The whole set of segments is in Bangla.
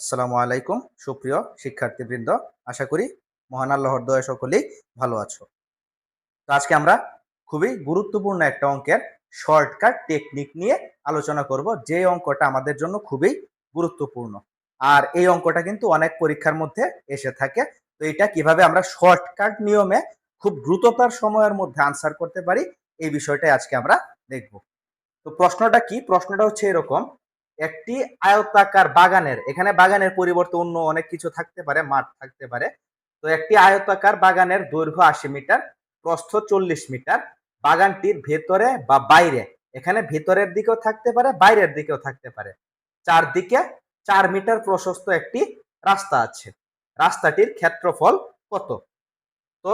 আসসালামু আলাইকুম, সুপ্রিয় শিক্ষার্থীবৃন্দ। আশা করি মহান আল্লাহর দয়া সকলেই ভালো আছো। তো আজকে আমরা খুবই গুরুত্বপূর্ণ একটা অঙ্কের শর্টকাট টেকনিক নিয়ে আলোচনা করব, যে অঙ্কটা আমাদের জন্য খুবই গুরুত্বপূর্ণ। আর এই অঙ্কটা কিন্তু অনেক পরীক্ষার মধ্যে এসে থাকে। তো এটা কীভাবে আমরা শর্টকাট নিয়মে খুব দ্রুততার সময়ের মধ্যে আনসার করতে পারি, এই বিষয়টাই আজকে আমরা দেখব। তো প্রশ্নটা কি? প্রশ্নটা হচ্ছে এরকম একটি আয়তাকার বাগানের, এখানে বাগানের পরিবর্তে অন্য অনেক কিছু থাকতে পারে, মাঠ থাকতে পারে। তো একটি আয়তাকার বাগানের দৈর্ঘ্য আশি মিটার, প্রস্থ চল্লিশ মিটার, বাগানটির ভেতরে বা বাইরে, এখানে ভেতরের দিকেও থাকতে পারে, বাইরের দিকেও থাকতে পারে। চারদিকে চার মিটার প্রশস্ত একটি রাস্তা আছে। রাস্তাটির ক্ষেত্রফল কত? তো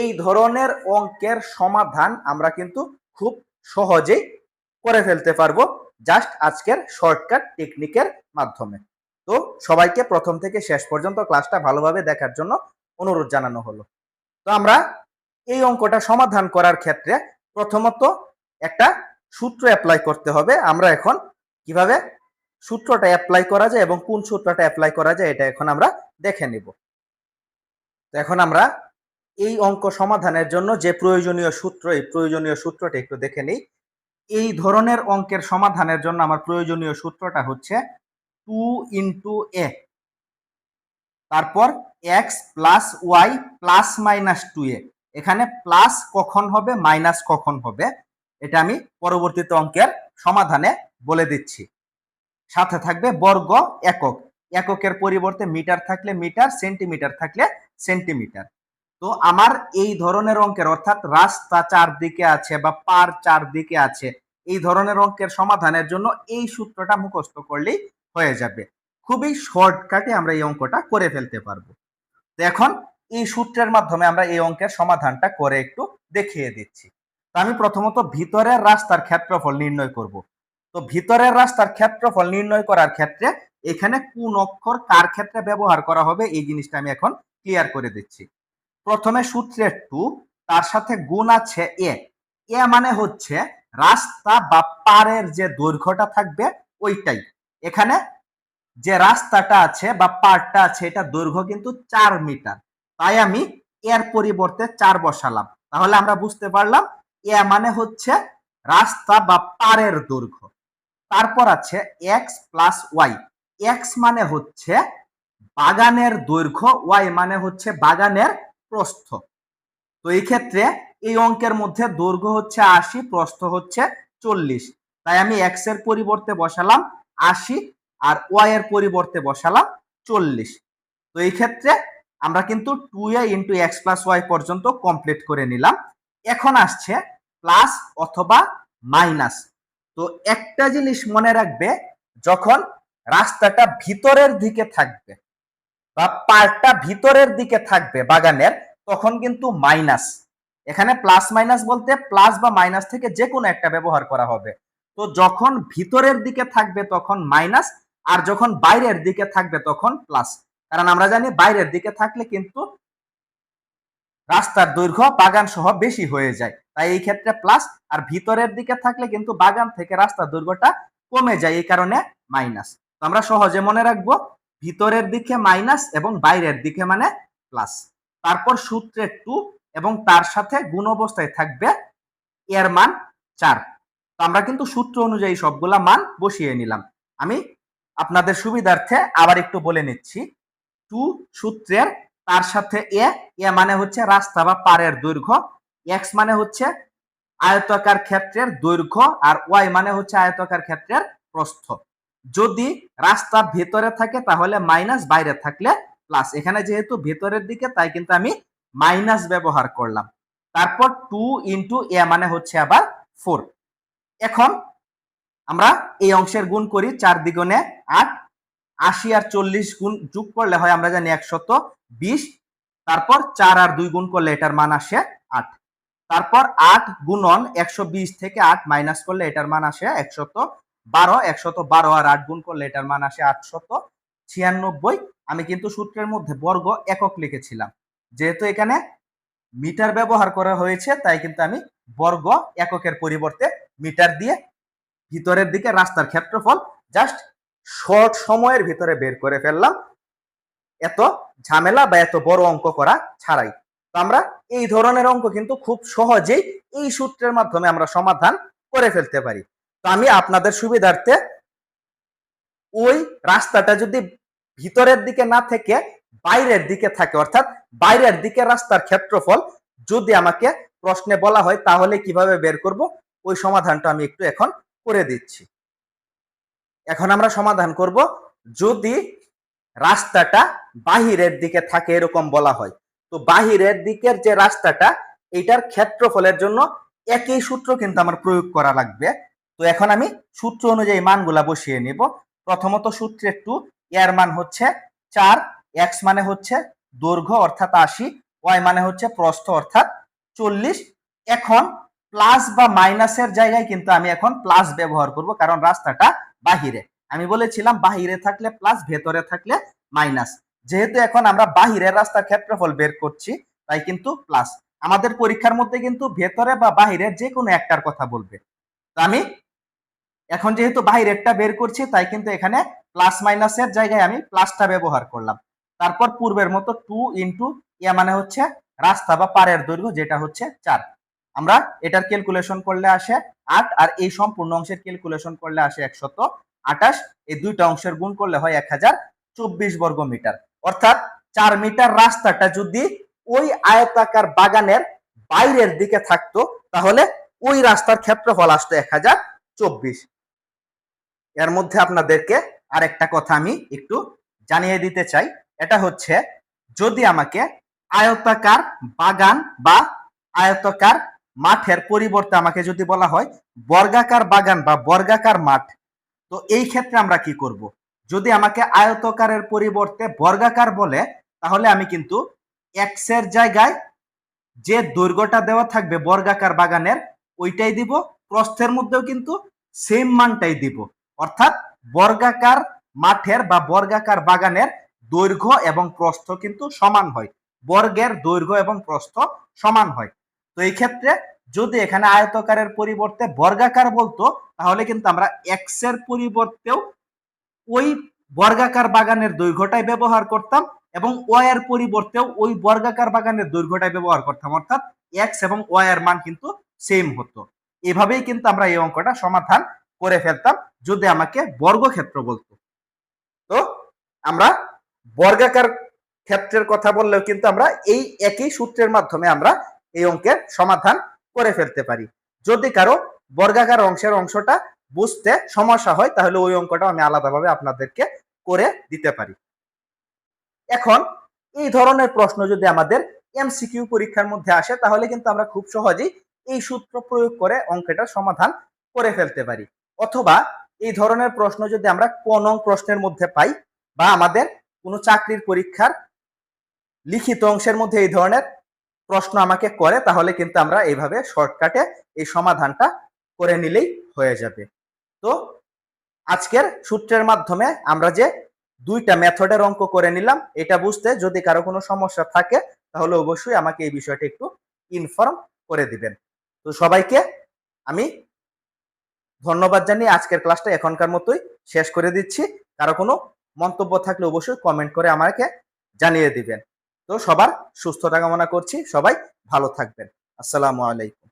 এই ধরনের অঙ্কের সমাধান আমরা কিন্তু খুব সহজেই করে ফেলতে পারব। জাস্ট আজকের শর্টকাট টেকনিকের মাধ্যমে। তো সবাইকে প্রথম থেকে শেষ পর্যন্ত ক্লাসটা ভালোভাবে দেখার জন্য অনুরোধ জানানো হলো। তো আমরা এই অঙ্কটা সমাধান করার ক্ষেত্রে প্রথমত একটা সূত্র অ্যাপ্লাই করতে হবে। আমরা এখন কীভাবে সূত্রটা অ্যাপ্লাই করা যায় এবং কোন সূত্রটা অ্যাপ্লাই করা যায় এটা এখন আমরা দেখে নিব। তো এখন আমরা এই অঙ্ক সমাধানের জন্য যে প্রয়োজনীয় সূত্র, এই প্রয়োজনীয় সূত্রটা একটু দেখে নিই। এই ধরনের অঙ্কের সমাধানের জন্য আমার প্রয়োজনীয় সূত্রটা হচ্ছে টু ইন্টু এ। তারপর x plus y plus minus two a. এখানে প্লাস কখন হবে, মাইনাস কখন হবে, এটা আমি পরবর্তীতে অঙ্কের সমাধানে বলে দিচ্ছি। সাথে থাকবে বর্গ একক। এককের পরিবর্তে মিটার থাকলে মিটার, সেন্টিমিটার থাকলে সেন্টিমিটার। তো আমার এই ধরনের অঙ্কের, অর্থাৎ রাস্তা চারদিকে আছে বা পার চারদিকে আছে, এই ধরনের অঙ্কের সমাধানের জন্য এই সূত্রটা মুখস্থ করলেই হয়ে যাবে। খুবই শর্টকাটে আমরা এই অঙ্কটা করে ফেলতে পারব। এখন এই সূত্রের মাধ্যমে আমরা এই অঙ্কের সমাধানটা করে একটু দেখিয়ে দিচ্ছি। তো আমি প্রথমত ভিতরের রাস্তার ক্ষেত্রফল নির্ণয় করব। তো ভিতরের রাস্তার ক্ষেত্রফল নির্ণয় করার ক্ষেত্রে এখানে কোন অক্ষর কার ক্ষেত্রে ব্যবহার করা হবে এই জিনিসটা আমি এখন ক্লিয়ার করে দিচ্ছি। প্রথমে সূত্রের টু, তার সাথে গুণ আছে এ। এ মানে হচ্ছে রাস্তা বা পারের যে দৈর্ঘ্যটা থাকবে ওইটাই। এখানে যে রাস্তাটা আছে বা পারটা আছে, এটা দৈর্ঘ্য কিন্তু চার মিটার। তাই আমি এর পরিবর্তে চার বসালাম। তাহলে আমরা বুঝতে পারলাম, এ মানে হচ্ছে রাস্তা বা পারের দৈর্ঘ্য। তারপর আছে এক্স প্লাস ওয়াই। এক্স মানে হচ্ছে বাগানের দৈর্ঘ্য, ওয়াই মানে হচ্ছে বাগানের প্রস্থ। তো এই ক্ষেত্রে এই অঙ্কের মধ্যে দৈর্ঘ্য হচ্ছে আশি, প্রস্থ হচ্ছে চল্লিশ। তাই আমি এক্সের পরিবর্তে বসালাম আশি আর ওয়াই এর পরিবর্তে বসালাম চল্লিশ। তো এই ক্ষেত্রে আমরা কিন্তু two a into x plus y পর্যন্ত কমপ্লিট করে নিলাম। এখন আসছে প্লাস অথবা মাইনাস তো একটা জিনিস মনে রাখবে, যখন রাস্তাটা ভিতরের দিকে থাকবে বা পার্টটা ভিতরের দিকে থাকবে বাগানের, তখন কিন্তু মাইনাস। এখানে প্লাস মাইনাস বলতে প্লাস বা মাইনাস থেকে যে কোনো একটা ব্যবহার করা হবে। তো যখন ভিতরের দিকে থাকবে তখন মাইনাস আর যখন বাইরের দিকে থাকবে তখন প্লাস কারণ আমরা জানি বাইরের দিকে থাকলে কিন্তু রাস্তার দৈর্ঘ্য বাগান সহ বেশি হয়ে যায়। তাই এই ক্ষেত্রে প্লাস আর ভিতরের দিকে থাকলে কিন্তু বাগান থেকে রাস্তার দৈর্ঘ্যটা কমে যায়, এই কারণে মাইনাস আমরা সহজে মনে রাখব ভিতরের দিকে মাইনাস এবং বাইরের দিকে মানে প্লাস তারপর সূত্রে টু এবং তার সাথে গুণ অবস্থায় থাকবে এর মান চার। তো আমরা কিন্তু সূত্র অনুযায়ী সবগুলা মান বসিয়ে নিলাম। আমি আপনাদের সুবিধার্থে আবার একটু বলে নিচ্ছি। টু সূত্রের তার সাথে এ এ মানে হচ্ছে রাস্তা বা পারের দৈর্ঘ্য এক্স মানে হচ্ছে আয়তাকার ক্ষেত্রের দৈর্ঘ্য আর ওয়াই মানে হচ্ছে আয়তাকার ক্ষেত্রের প্রস্থ। যদি রাস্তা ভেতরে থাকে, তাহলে মাইনাস বাইরে থাকলে প্লাস এখানে যেহেতু ভেতরের দিকে, তাই কিন্তু আমি মাইনাস ব্যবহার করলাম। তারপর টু ইন্টু এ মানে হচ্ছে আবার ফোর এখন আমরা এই অংশের গুণ করি চার দ্বিগুণে আট। আশি আর চল্লিশ গুণ যোগ করলে হয় আমরা জানি একশত বিশ। তারপর চার আর দুই গুণ করলে এটার মান আসে আট। তারপর আট গুণন একশো বিশ থেকে আট মাইনাস করলে এটার মান আসে একশত বারো, একশত বারো আর আট গুণ করলে এটার মান আসে আটশত ছিয়ানব্বই। আমি কিন্তু সূত্রের মধ্যে বর্গ একক লিখেছিলাম। যেহেতু এখানে মিটার ব্যবহার করা হয়েছে, তাই কিন্তু আমি বর্গ এককের পরিবর্তে মিটার দিয়ে ভিতরের দিকে রাস্তার ক্ষেত্রফল জাস্ট শর্ট সময়ের ভিতরে বের করে ফেললাম। এত ঝামেলা বা এত বড় অঙ্ক করা ছাড়াই। তো আমরা এই ধরনের অঙ্ক কিন্তু খুব সহজেই এই সূত্রের মাধ্যমে আমরা সমাধান করে ফেলতে পারি। তো আমি আপনাদের সুবিধার্থে ওই রাস্তাটা যদি ভিতরের দিকে না থেকে বাইরের দিকে থাকে, অর্থাৎ বাইরের দিকে রাস্তার ক্ষেত্রফল যদি আমাকে প্রশ্নে বলা হয়, তাহলে কীভাবে বের করব? ওই সমাধানটা আমি একটু এখন করে দিচ্ছি। এখন আমরা সমাধান করব যদি রাস্তাটা বাহিরের দিকে থাকে এরকম বলা হয়। তো বাহিরের দিকের যে রাস্তাটা, এটার ক্ষেত্রফলের জন্য একই সূত্র কিন্তু আমার প্রয়োগ করা লাগবে। তো এখন আমি সূত্র অনুযায়ী মানগুলা বসিয়ে নিব। প্রথমত সূত্রের টু এর মান হচ্ছে চার এক্স মানে হচ্ছে দৈর্ঘ্য অর্থাৎ আশি ওয়াই মানে হচ্ছে প্রস্থ অর্থাৎ চল্লিশ। এখন প্লাস বা মাইনাসের জায়গায় কিন্তু আমি এখন প্লাস ব্যবহার করব কারণ রাস্তাটা বাহিরে। আমি বলেছিলাম বাহিরে থাকলে প্লাস ভেতরে থাকলে মাইনাস যেহেতু এখন আমরা বাহিরের রাস্তার ক্ষেত্রফল বের করছি, তাই কিন্তু প্লাস আমাদের পরীক্ষার মধ্যে কিন্তু ভেতরে বা বাহিরে যে কোনো একটার কথা বলবে। তো আমি এখন যেহেতু বাহিরেরটা বের করছি, তাই কিন্তু এখানে প্লাস মাইনাসের জায়গায় আমি প্লাসটা ব্যবহার করলাম। তারপর পূর্বের মতো টু ইন্টু ইয়া মানে হচ্ছে রাস্তা বা পারের দৈর্ঘ্য, যেটা হচ্ছে চার। আমরা এটার ক্যালকুলেশন করলে আসে আট, আর এই সম্পূর্ণ অংশের ক্যালকুলেশন করলে আসে একশত আঠাশ। এই দুইটা অংশের গুণ করলে হয় এক হাজার চব্বিশ বর্গ মিটার। অর্থাৎ চার মিটার রাস্তাটা যদি ওই আয়তাকার বাগানের বাইরের দিকে থাকতো, তাহলে ওই রাস্তার ক্ষেত্রফল আসতো এক হাজার চব্বিশ। এর মধ্যে আপনাদেরকে আরেকটা কথা আমি একটু জানিয়ে দিতে চাই। এটা হচ্ছে, যদি আমাকে আয়তাকার বাগান বা আয়তাকার মাঠের পরিবর্তে আমাকে যদি বলা হয় বর্গাকার বাগান বা বর্গাকার মাঠ, তো এই ক্ষেত্রে আমরা কি করব? যদি আমাকে আয়তকারের পরিবর্তে বর্গাকার বলে, তাহলে আমি কিন্তু এক্সের জায়গায় যে দৈর্ঘ্যটা দেওয়া থাকবে বর্গাকার বাগানের, ওইটাই দিব। প্রস্থের মধ্যেও কিন্তু সেম মানটাই দিব। অর্থাৎ বর্গাকার মাঠের বা বর্গাকার বাগানের দৈর্ঘ্য এবং প্রস্থ কিন্তু সমান হয়। বর্গের দৈর্ঘ্য এবং প্রস্থ সমান হয়। তো এই ক্ষেত্রে যদি এখানে আয়তকারের পরিবর্তে বর্গাকার বলতো, তাহলে কিন্তু আমরা এক্সের পরিবর্তেও ওই বর্গাকার বাগানের দৈর্ঘ্যটাই ব্যবহার করতাম এবং ওয়াই এর পরিবর্তেও ওই বর্গাকার বাগানের দৈর্ঘ্যটাই ব্যবহার করতাম। অর্থাৎ এক্স এবং ওয়াই এর মান কিন্তু সেম হতো। এভাবেই কিন্তু আমরা এই অঙ্কটা সমাধান করে ফেলতাম। যদি আমাকে বর্গক্ষেত্র বলতো। তো আমরা বর্গাকার ক্ষেত্রের কথা বললেও কিন্তু আমরা এই একই সূত্রের মাধ্যমে আমরা এই অঙ্কের সমাধান করে ফেলতে পারি। যদি কারও বর্গাকার অংশের অংশটা বুঝতে সমস্যা হয়, তাহলে ওই অঙ্কটা আমি আলাদাভাবে আপনাদেরকে করে দিতে পারি। এখন এই ধরনের প্রশ্ন যদি আমাদের এমসিকিউ পরীক্ষার মধ্যে আসে, তাহলে কিন্তু আমরা খুব সহজেই এই সূত্র প্রয়োগ করে অঙ্কটার সমাধান করে ফেলতে পারি। অথবা এই ধরনের প্রশ্ন যদি আমরা কোন প্রশ্নের মধ্যে পাই বা আমাদের কোনো চাকরির পরীক্ষার লিখিত অংশের মধ্যে এই ধরনের প্রশ্ন আমাকে করে, তাহলে কিন্তু আমরা এইভাবে শর্টকাটে এই সমাধানটা করে নিলেই হয়ে যাবে। তো আজকের সূত্রের মাধ্যমে আমরা যে দুইটা মেথডের অঙ্ক করে নিলাম, এটা বুঝতে যদি কারও কোনো সমস্যা থাকে, তাহলে অবশ্যই আমাকে এই বিষয়টা একটু ইনফর্ম করে দিবেন। তো সবাইকে আমি ধন্যবাদ জানিয়ে আজকের ক্লাসটা এখনকার মতোই শেষ করে দিচ্ছি। কারও কোনো মন্তব্য থাকলে অবশ্যই কমেন্ট করে আমাকে জানিয়ে দিবেন। তো সবার সুস্থতা কামনা করছি। সবাই ভালো থাকবেন। আসসালামু আলাইকুম।